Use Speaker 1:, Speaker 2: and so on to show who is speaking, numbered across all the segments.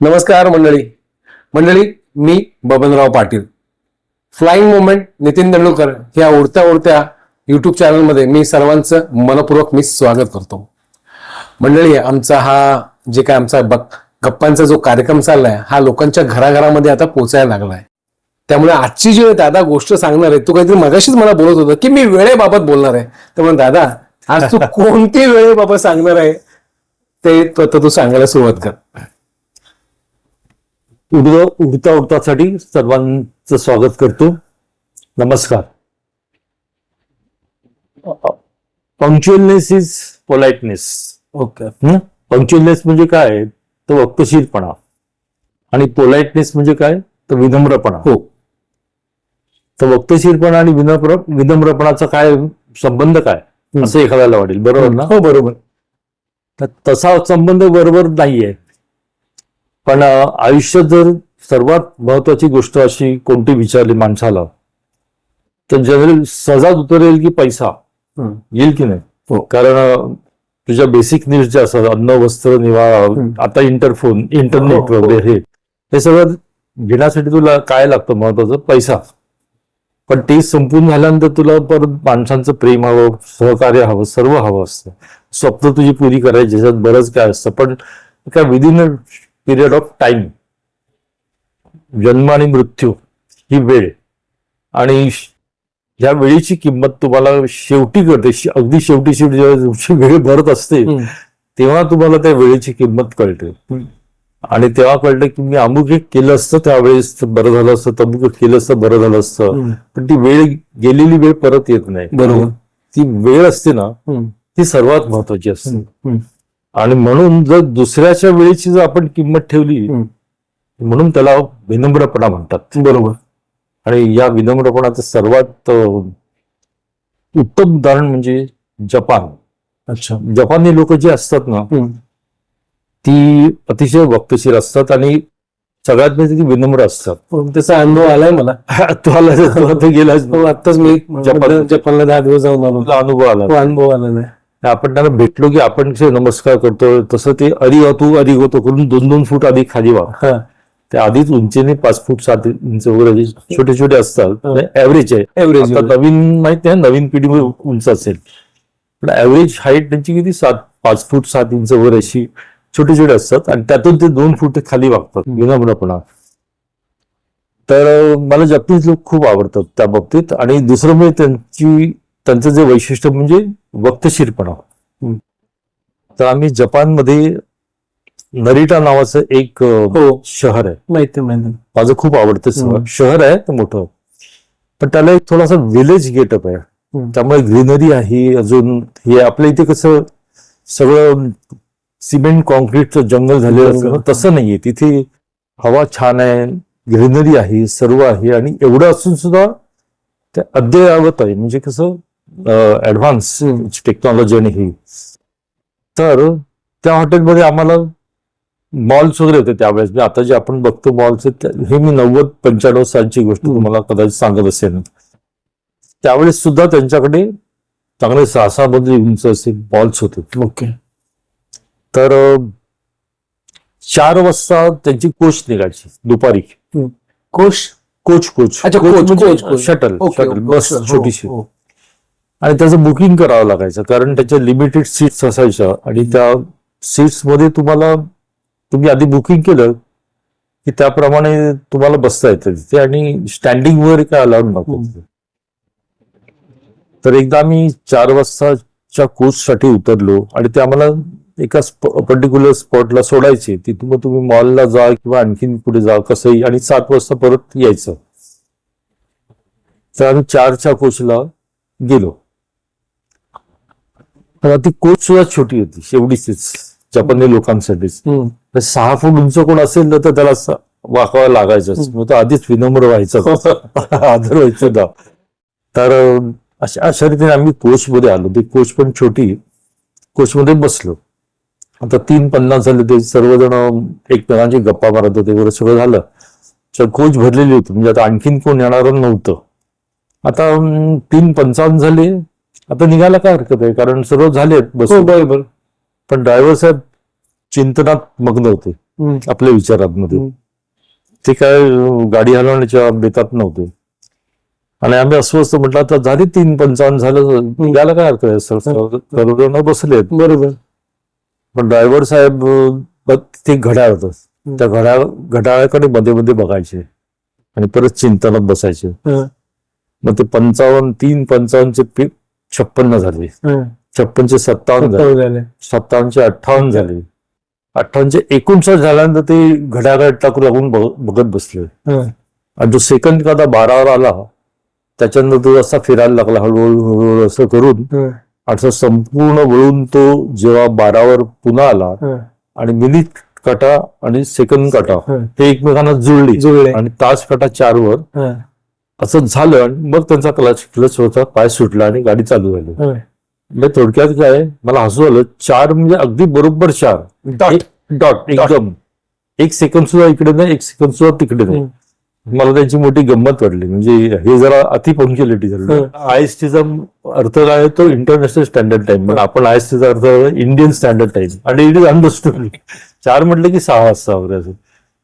Speaker 1: नमस्कार मंडळी. मंडळी मी बबनराव पाटील. फ्लाइंग मोमेंट नितीन तेंडुलकर या उडत्या उडत्या युट्यूब चॅनलमध्ये मी सर्वांचं मनपूर्वक मी स्वागत करतो. मंडळी आमचा हा जे काय आमचा बक गप्पांचा जो कार्यक्रम चाललाय हा लोकांच्या घराघरामध्ये आता पोचायला लागलाय. त्यामुळे आजची जी दादा गोष्ट सांगणार आहे तू काहीतरी मगाशीच मला बोलत होतं की मी वेळेबाबत बोलणार आहे. त्यामुळे दादा आज तू कोणती वेळेबाबत सांगणार आहे? ते तू सांगायला सुरुवात कर.
Speaker 2: उडत उडता उडतासाठी सर्वांचं स्वागत करतो. नमस्कार. Punctualness is politeness
Speaker 1: okay
Speaker 2: punctualness म्हणजे काय? तर वक्तशीरपणा. आणि पोलाइटनेस म्हणजे काय? तर विनम्रपणा.
Speaker 1: हो.
Speaker 2: तर वक्तशीरपणा आणि विनम्र विनम्रपणाचा काय संबंध काय? असं एखाद्याला वाटेल. बरोबर ना?
Speaker 1: हो बरोबर.
Speaker 2: तर तसा संबंध बरोबर नाहीये. पण अं, आयुष्यात जर सर्वात महत्वाची गोष्ट अशी कोणती विचारली माणसाला तर जनरल सहजाच उतरेल की पैसा. येईल की नाही
Speaker 1: हो.
Speaker 2: कारण तुझ्या बेसिक नीड्स ज्या असतात अन्न वस्त्र निवारा
Speaker 1: हम्म.
Speaker 2: आता इंटरफोन इंटरनेट
Speaker 1: हो, हो.
Speaker 2: वगैरे हे हे सगळं घेण्यासाठी तुला काय लागतं महत्वाचं पैसा पण ते संपून झाल्यानंतर तुला परत माणसांचं प्रेम हवं सहकार्य हवं सर्व हवं असतं स्वप्न तुझी पुरी करायची ज्याच्यात बरंच काय असतं पण काय विदिन पिरियड ऑफ टाइम जन्म आणि मृत्यू ही वेळ. आणि ह्या वेळेची किंमत तुम्हाला शेवटी कळते. अगदी शेवटी शेवटी जेव्हा तुमची वेळ भरत असते तेव्हा तुम्हाला त्या वेळेची किंमत कळते. आणि तेव्हा कळतं की मी अमुक एक केलं असतं त्यावेळेस बरं झालं असतं तमुक एक केलं असतं बरं झालं असतं. पण ती वेळ गेलेली वेळ परत येत नाही.
Speaker 1: बरोबर.
Speaker 2: ती वेळ असते ना ती सर्वात महत्वाची असते. आणि म्हणून जर दुसऱ्याच्या वेळेची जर आपण किंमत ठेवली म्हणून त्याला विनम्रपणा म्हणतात.
Speaker 1: बरोबर.
Speaker 2: आणि या विनम्रपणाचं सर्वात उत्तम उदाहरण म्हणजे जपान.
Speaker 1: अच्छा.
Speaker 2: जपानी लोक जे असतात ना ती अतिशय वक्तशीर असतात आणि सगळ्यात म्हणजे ती विनम्र असतात.
Speaker 1: हो, त्याचा अनुभव आलाय मला.
Speaker 2: तू आला गेलास
Speaker 1: हो आत्ताच मी
Speaker 2: जपान-
Speaker 1: जपानला दहा दिवस जाऊन आलो.
Speaker 2: अनुभव आला.
Speaker 1: तो अनुभव आला नाही.
Speaker 2: आपण त्यांना भेटलो की आपण नमस्कार करतो तसं ते अरिगतो अरिगतो करून दोन दोन फूट आधी खाली वा
Speaker 1: हा.
Speaker 2: ते आधीच उंचीने पाच फूट सात इंच वगैरे छोटे छोटे असतात. ऍव्हरेज आहे.
Speaker 1: एव्हरेज
Speaker 2: नवीन माहीत नाही नवीन पिढी उंच असेल. पण ऍव्हरेज हाईट त्यांची किती? सात पाच फूट सात इंच वगैरे अशी छोटे छोटे असतात आणि त्यातून ते दोन फूट खाली वागतात विनम्रपणा. तर मला जपनीज लोक खूप आवडतात त्या बाबतीत आणि दुसरं म्हणजे त्यांची त्यांचं जे वैशिष्ट्य म्हणजे वक्तशीरपणा. तर आम्ही जपानमध्ये नरिटा नावाचं एक
Speaker 1: हो.
Speaker 2: शहर आहे.
Speaker 1: माहिती माहिती
Speaker 2: माझं खूप आवडतं
Speaker 1: हम्म.
Speaker 2: शहर शहर आहे ते मोठं. पण त्याला एक थोडासा विलेज गेटअप आहे.
Speaker 1: हम्म.
Speaker 2: त्यामुळे ग्रीनरी आहे अजून हे आपल्या इथे कसं सगळं सिमेंट कॉन्क्रीटचं जंगल झालेलं असतं. ना. तसं नाहीये. तिथे हवा छान आहे ग्रीनरी आहे सर्व आहे. आणि एवढं असून सुद्धा ते अद्ययावत आहे. म्हणजे कसं ऍडव्हान्स टेक्नॉलॉजी आणि हे. तर त्या हॉटेलमध्ये आम्हाला मॉल्स वगैरे होते त्यावेळेस. म्हणजे आता जे आपण बघतो मॉल्स हे मी नव्वद पंच्याण्णव सालची गोष्ट. तुम्हाला कदाचित सांगत असेल. त्यावेळेस सुद्धा त्यांच्याकडे चांगले सहा सहा उंच असे मॉल्स होते.
Speaker 1: ओके.
Speaker 2: तर चार वाजता त्यांची कोच निघायची दुपारी. कोच कोच
Speaker 1: अच्छा, कोच.
Speaker 2: शटल बस
Speaker 1: हो,
Speaker 2: छोटीशी.
Speaker 1: हो.
Speaker 2: आणि त्याचं बुकिंग करावं लागायचं कारण त्याच्या लिमिटेड सीट्स असायच्या आणि त्या सीट्समध्ये तुम्हाला तुम्ही आधी बुकिंग केलं की त्याप्रमाणे तुम्हाला बसता येतं तिथे आणि स्टँडिंग वगैरे काय अलाउड. तिथे. तर एकदा आम्ही चार वाजताच्या कोच साठी उतरलो आणि ते आम्हाला एका पर्टिक्युलर स्पॉटला सोडायचे तिथून मग तुम्ही मॉलला जा किंवा आणखीन पुढे जा कसंही आणि सात वाजता परत यायचं तर आम्ही चारच्या कोचला गेलो तर ती कोच सुद्धा छोटी होती एवढीच जपानी लोकांसाठीच. सहा फूट उंच कोण असेल ना तर त्याला असं वाकावं लागायचं. मग तो आधीच विनम्र व्हायचं. आदर व्हायचं तर अशा अशा रीतीने आम्ही कोच मध्ये आलो. ती कोच पण छोटी. कोच मध्ये बसलो. आता तीन पन्नास झाले ते सर्वजण एकमेकांची गप्पा मारत होते वगैरे सगळं झालं. तर कोच भरलेली होती. म्हणजे आता आणखीन कोण येणार नव्हतं. आता तीन पंचावन्न झाले. आता निघायला काय हरकत आहे? कारण सर्व झालेत बस
Speaker 1: हो बरोबर.
Speaker 2: पण ड्रायव्हर साहेब चिंतनात मग्न होते. आपल्या विचारांमध्ये.
Speaker 1: हम्म.
Speaker 2: ते काय गाडी हलवण्याच्या बेतात नव्हते. आणि आम्ही अस्वस्थ म्हटलं आता झाली तीन पंचावन्न झालं याला काय अर्थ आहे? सर बसलेत.
Speaker 1: बरोबर.
Speaker 2: पण ड्रायव्हर साहेब ते घड्याळ होतं त्या घड्याळ घड्याळाकडे मध्ये मध्ये बघायचे. आणि परत चिंतनात बसायचे. मग ते पंचावन्न तीन पंचावन्नचे पीक छप्पन्न झाले. छप्पनचे सत्तावन्न झाले. सत्तावन्नचे अठ्ठावन्न झाले अठ्ठावन्नचे एकोणसाठ झाल्यानंतर ते घड्याळ टाकून लागून बघ- बघत बसले. आणि जो सेकंड कादा बारावर आला त्याच्यानंतर तो असा फिरायला लागला हळूहळू हळूहळू असं करून. असं संपूर्ण वळून तो जेव्हा बारावर पुन्हा आला. आणि मिनिट काटा आणि सेकंड काटा
Speaker 1: हं.
Speaker 2: एकमेकांना जुळली
Speaker 1: जुळले
Speaker 2: आणि तास काटा चार वर. असं झालं आणि मग त्यांचा क्लच क्लच होता पाय सुटला आणि गाडी चालू झाली
Speaker 1: हं.
Speaker 2: म्हणजे थोडक्यात काय मला हसू आलं चार म्हणजे अगदी बरोबर चार.
Speaker 1: Dot.
Speaker 2: डॉट एकदम. एक सेकंद सुद्धा इकडे नाही एक सेकंद सुद्धा तिकडे नाही. मला त्यांची मोठी गंमत वाटली. म्हणजे हे जरा अति पंक्च्युअलिटी झालं. आय एस टीचा अर्थ काय आहे तो इंटरनॅशनल स्टँडर्ड टाइम पण आपण आय एस टीचा अर्थ इंडियन स्टँडर्ड टाइम आणि इट इज अंडरस्टूड चार म्हटलं की सहा वाजता वगैरे असं.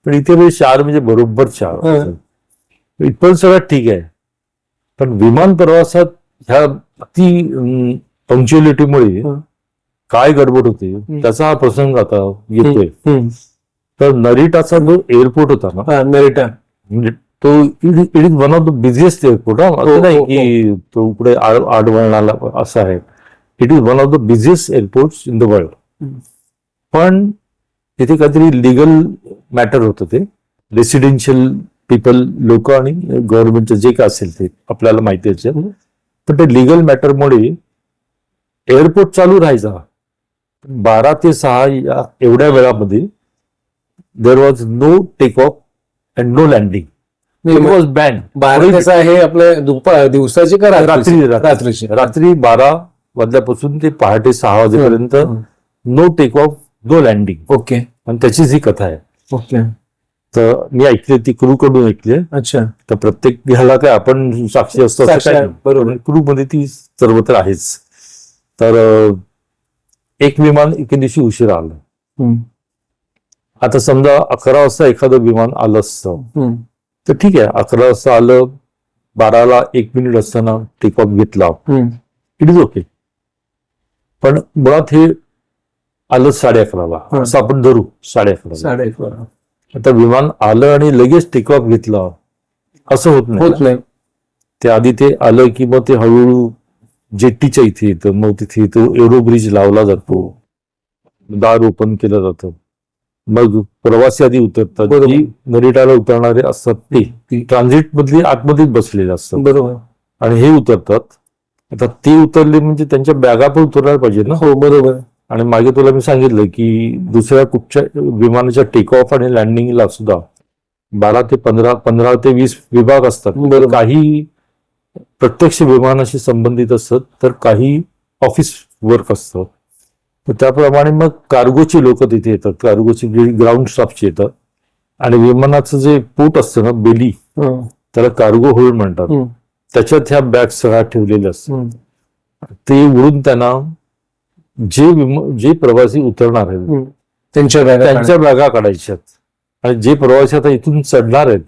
Speaker 2: पण इथे म्हणजे चार म्हणजे बरोबर चार. इथपर्यंत सगळं ठीक आहे. पण विमान प्रवासात ह्या अति पंक्च्युअलिटीमुळे
Speaker 1: हं.
Speaker 2: काय गडबड होते त्याचा हा प्रसंग आता येतोय.
Speaker 1: हं.
Speaker 2: तर नरिटाचा जो एअरपोर्ट होता ना
Speaker 1: हा, मेरिटा
Speaker 2: म्हणजे तो it is one of the busiest airport
Speaker 1: हो,
Speaker 2: असं नाही
Speaker 1: हो,
Speaker 2: की तो पुढे आड- आडवळणाला असं आहे. It is one of the busiest airport in the world. पण तिथे काहीतरी लिगल मॅटर होतं ते. रेसिडेन्शियल पीपल लोक आणि गव्हर्नमेंटचं जे काय असेल ते आपल्याला माहिती असेल. पण ते लिगल मॅटरमुळे एअरपोर्ट चालू राहायचा. बारा ते सहा या एवढ्या वेळामध्ये there was no take off and no landing
Speaker 1: कसं आहे आपल्या दुपार दिवसाची का
Speaker 2: रात्री
Speaker 1: रात्री
Speaker 2: रात्री.
Speaker 1: रात्रीची.
Speaker 2: रात्री बारा वाजल्यापासून ते पहाटे सहा वाजेपर्यंत. No take off no landing
Speaker 1: okay.
Speaker 2: आणि त्याचीच ही कथा आहे.
Speaker 1: ओके.
Speaker 2: तर मी ऐकली ती क्रू कडून ऐकली
Speaker 1: अच्छा
Speaker 2: तर प्रत्येक ह्याला काय आपण साक्षी असतो असं
Speaker 1: साक्षी
Speaker 2: काही
Speaker 1: आहे,
Speaker 2: नाही.
Speaker 1: बरोबर.
Speaker 2: पण क्रू मध्ये ती सर्वत्र आहेच तर अं, एक विमान एके दिवशी उशिरा आलं
Speaker 1: हम्म.
Speaker 2: आता समजा अकरा वाजता एखादं विमान आलं असतं
Speaker 1: हम्म.
Speaker 2: तर ठीक आहे अकरा वाजता आलं बाराला एक मिनिट असताना टेक ऑफ घेतला
Speaker 1: हम्म.
Speaker 2: इट इज ओके पण मुळात हे आलं साडे अकराला
Speaker 1: हं.
Speaker 2: असं आपण धरू साडे अकराला
Speaker 1: साडे वाजता.
Speaker 2: आता विमान आलं आणि लगेच टेक ऑफ घेतला. असं होत नाही
Speaker 1: होत नाही.
Speaker 2: ते आधी ते आलं की मग ते हळूहळू जेट्टीच्या इथे येतं. मग तिथे तो एरो ब्रिज लावला जातो. दार ओपन केलं जातं. मग प्रवासी आधी उतरतात. जी नरिटाला उतरणारे असतात ते ट्रान्झिट मधली आतमध्येच बसलेले असतात.
Speaker 1: बरोबर.
Speaker 2: आणि हे उतरतात. आता ते उतरले म्हणजे त्यांच्या बॅगा पण उतरायला पाहिजे ना?
Speaker 1: हो बरोबर.
Speaker 2: आणि मागे तुला मी सांगितलं की दुसऱ्या कुठच्या विमानाच्या टेक ऑफ आणि लँडिंगला सुद्धा बारा ते पंधरा पंधरा ते वीस विभाग असतात. काही प्रत्यक्ष विमानाशी संबंधित असतात तर काही ऑफिस वर्क असतं त्याप्रमाणे मग कार्गोची लोक तिथे येतात कार्गोची ग्राउंड स्टाफची येतात आणि विमानाचं जे पोट असतं ना बेली
Speaker 1: हं.
Speaker 2: त्याला कार्गो होल्ड म्हणतात. त्याच्यात ह्या बॅग सगळ्या ठेवलेल्या असतात. ते उडून त्यांना जे जे प्रवासी उतरणार आहेत.
Speaker 1: त्यांच्या बॅगा
Speaker 2: त्यांच्या बॅगा काढायच्यात आणि जे प्रवासी आता इथून चढणार आहेत.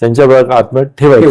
Speaker 2: त्यांच्या बॅगा आतमध्ये
Speaker 1: ठेवायच्या